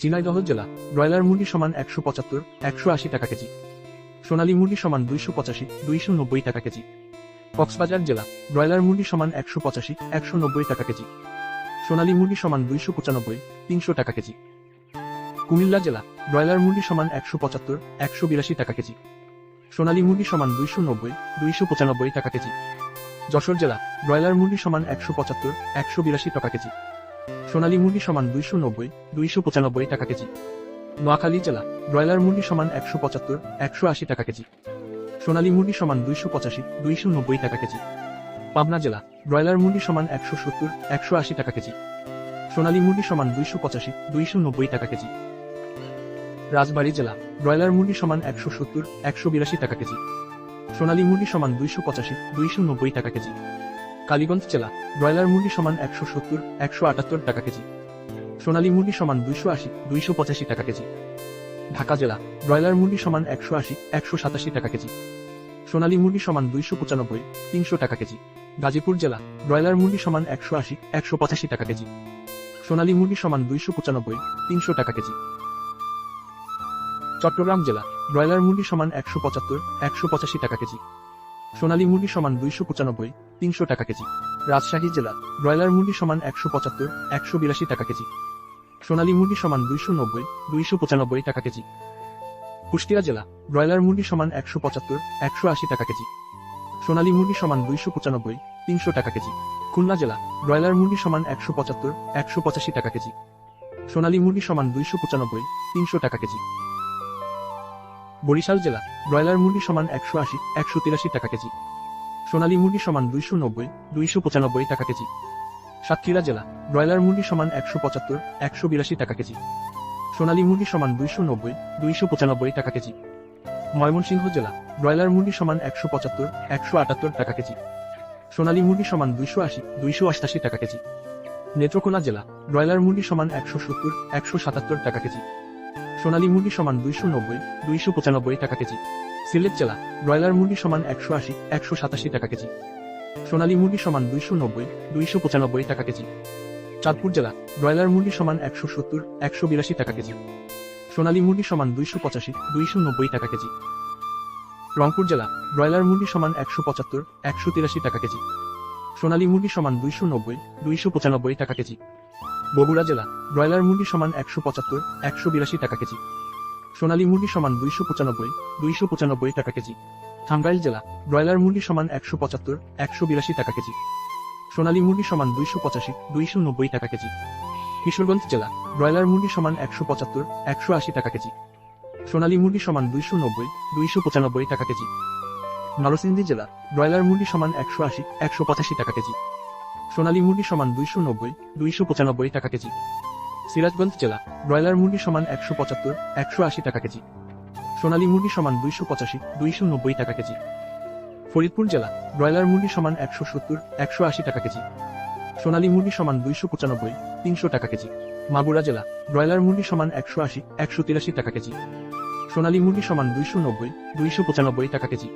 ঝিনাইদহ জেলা, ব্রয়লার মুরগি সমান একশো পঁচাত্তর, একশো আশি টাকা কেজি। সোনালী মুরগি সমান দুইশো পঁচাশি, দুইশো নব্বই টাকা কেজি। কক্সবাজার জেলা, ব্রয়লার মুরগি সমান একশো পঁচাশি, একশো নব্বই টাকা কেজি। সোনালী মুরগি সমান দুইশো পঁচানব্বই, তিনশো টাকা কেজি। কুমিল্লা জেলা, ব্রয়লার মুরগি সমান একশো পঁচাত্তর, একশো বিরাশি টাকা কেজি। সোনালী মুরগি সমান দুইশো নব্বই, দুইশো পঁচানব্বই টাকা কেজি। যশোর জেলা, ব্রয়লার মুরগি সমান একশো পঁচাত্তর, একশো বিরাশি টাকা কেজি। সোনালী মুরগি সমান দুইশো নব্বই, দুইশো পঁচানব্বই টাকা কেজি। নোয়াখালী জেলা, ব্রয়লার মুরগি সমান একশো পঁচাত্তর, একশো আশি টাকা কেজি। সোনালী মুরগি সমান দুইশো পঁচাশি, দুইশো নব্বই টাকা কেজি। পাবনা জেলা, ব্রয়লার মুরগি সমান একশো সত্তর, একশো আশি টাকা কেজি। সোনালী মুরগি সমান দুইশো পঁচাশি, দুইশো নব্বই টাকা কেজি। রাজবাড়ী জেলা, ব্রয়লার মুরগি সমান একশো সত্তর, একশো বিরাশি টাকা কেজি। সোনালী মুরগি সমান দুইশো পঁচাশি, দুইশো নব্বই টাকা কেজি। কালীগঞ্জ জেলা, ব্রয়লার মুরগি সমান একশো সত্তর, একশো আটাত্তর টাকা কেজি। সোনালী মুরগি সমান দুইশো আশি, দুইশো পঁচাশি টাকা কেজি। ঢাকা জেলা, ব্রয়লার মুরগি সমান একশো আশি, একশো সাতাশি টাকা কেজি। সোনালী মুরগি সমান দুইশো পঁচানব্বই, তিনশো টাকা কেজি। গাজীপুর জেলা, ব্রয়লার মুরগি সমান একশো আশি, একশো পঁচাশি টাকা কেজি। সোনালী মুরগি সমান দুইশো পঁচানব্বই, তিনশো টাকা কেজি। চট্টগ্রাম জেলা, ব্রয়লার মুরগি সমান একশো পঁচাত্তর, একশো পঁচাশি টাকা কেজি। সোনালী মুরগি সমান দুইশো পঁচানব্বই তিনশো টাকা কেজি। রাজশাহী জেলা ব্রয়লার মুরগি সমান একশো পঁচাত্তর, একশো বিরাশি টাকা কেজি। সোনালী মুরগি সমান দুইশো নব্বই, দুইশো পঁচানব্বই টাকা কেজি। কুষ্টিয়া জেলা ব্রয়লার মুরগি সমান একশো পঁচাত্তর, একশো আশি টাকা কেজি। সোনালী মুরগি সমান দুইশো পঁচানব্বই, তিনশো টাকা কেজি। খুলনা জেলা ব্রয়লার মুরগি সমান একশো পঁচাত্তর, একশো পঁচাশি টাকা কেজি। সোনালী মুরগি সমান দুইশো পঁচানব্বই, তিনশো টাকা কেজি। বরিশাল জেলা ব্রয়লার মুরগি সমান একশো আশি, একশো তিরাশি টাকা কেজি। সোনালী মুরগি সমান দুইশো নব্বই, দুইশো পঁচানব্বই টাকা কেজি। সাতক্ষীরা জেলা, ব্রয়লার মুরগি সমান একশো পঁচাত্তর, একশো বিরাশি টাকা কেজি। সোনালী মুরগি সমান দুইশো নব্বই, দুইশো পঁচানব্বই টাকা কেজি। ময়মনসিংহ জেলা, ব্রয়লার মুরগি সমান একশো পঁচাত্তর, একশো আটাত্তর টাকা কেজি। সোনালী মুরগি সমান দুইশো আশি, দুইশো অষ্টাশি টাকা কেজি। নেত্রকোনা জেলা, ব্রয়লার মুরগি সমান একশো সত্তর, একশো সাতাত্তর টাকা কেজি। সোনালী মুরগি সমান দুইশো নব্বই, দুইশো পঁচানব্বই টাকা কেজি। সিলেট জেলা, ব্রয়লার মুরগি সমান একশো আশি, একশো সাতাশি টাকা কেজি। সোনালী মুরগি সমান দুইশো নব্বই, দুইশো পঁচানব্বই টাকা কেজি। চাঁদপুর জেলা, ব্রয়লার মুরগি সমান একশো সত্তর, একশো বিরাশি টাকা কেজি। সোনালী মুরগি সমান দুইশো পঁচাশি, দুইশো নব্বই টাকা কেজি। রংপুর জেলা, ব্রয়লার মুরগি সমান একশো পঁচাত্তর, একশো তিরাশি টাকা কেজি। সোনালী মুরগি সমান দুইশো নব্বই, দুইশো পঁচানব্বই টাকা কেজি। বগুড়া জেলা, ব্রয়লার মুরগি সমান একশো পঁচাত্তর, একশো বিরাশি টাকা কেজি। সোনালী মুরগি সমান দুইশো পঁচানব্বই দুইশো পঁচানব্বই টাকা কেজি। টাঙ্গাইল জেলা, ব্রয়লার মুরগি সমান একশো পঁচাত্তর, একশো বিরাশি টাকা কেজি। সোনালী মুরগি সমান দুইশো পঁচাশি, দুইশো নব্বই টাকা কেজি। কিশোরগঞ্জ জেলা, ব্রয়লার মুরগি সমান একশো পঁচাত্তর, একশো আশি টাকা কেজি। সোনালী মুরগি সমান দুইশো নব্বই, দুইশো পঁচানব্বই টাকা কেজি। নরসিংদী জেলা, ব্রয়লার মুরগি সমান একশো আশি, একশো পঁচাশি টাকা কেজি। সোনালী মুরগি সমান দুইশো নব্বই, দুইশো পঁচানব্বই টাকা কেজি। সিরাজগঞ্জ জেলা, ব্রয়লার মুরগি সমান একশো পঁচাত্তর, একশো আশি টাকা কেজি। সোনালী মুরগি সমান দুইশো পঁচাশি, দুইশো নব্বই টাকা কেজি। ফরিদপুর জেলা, ব্রয়লার মুরগি সমান একশো সত্তর, একশো আশি টাকা কেজি। সোনালী মুরগি সমান দুইশো পঁচানব্বই, তিনশো টাকা কেজি। মাগুরা জেলা, ব্রয়লার মুরগি সমান একশো আশি, একশো তিরাশি টাকা কেজি। সোনালী মুরগি সমান দুইশো নব্বই, দুইশো পঁচানব্বই টাকা কেজি।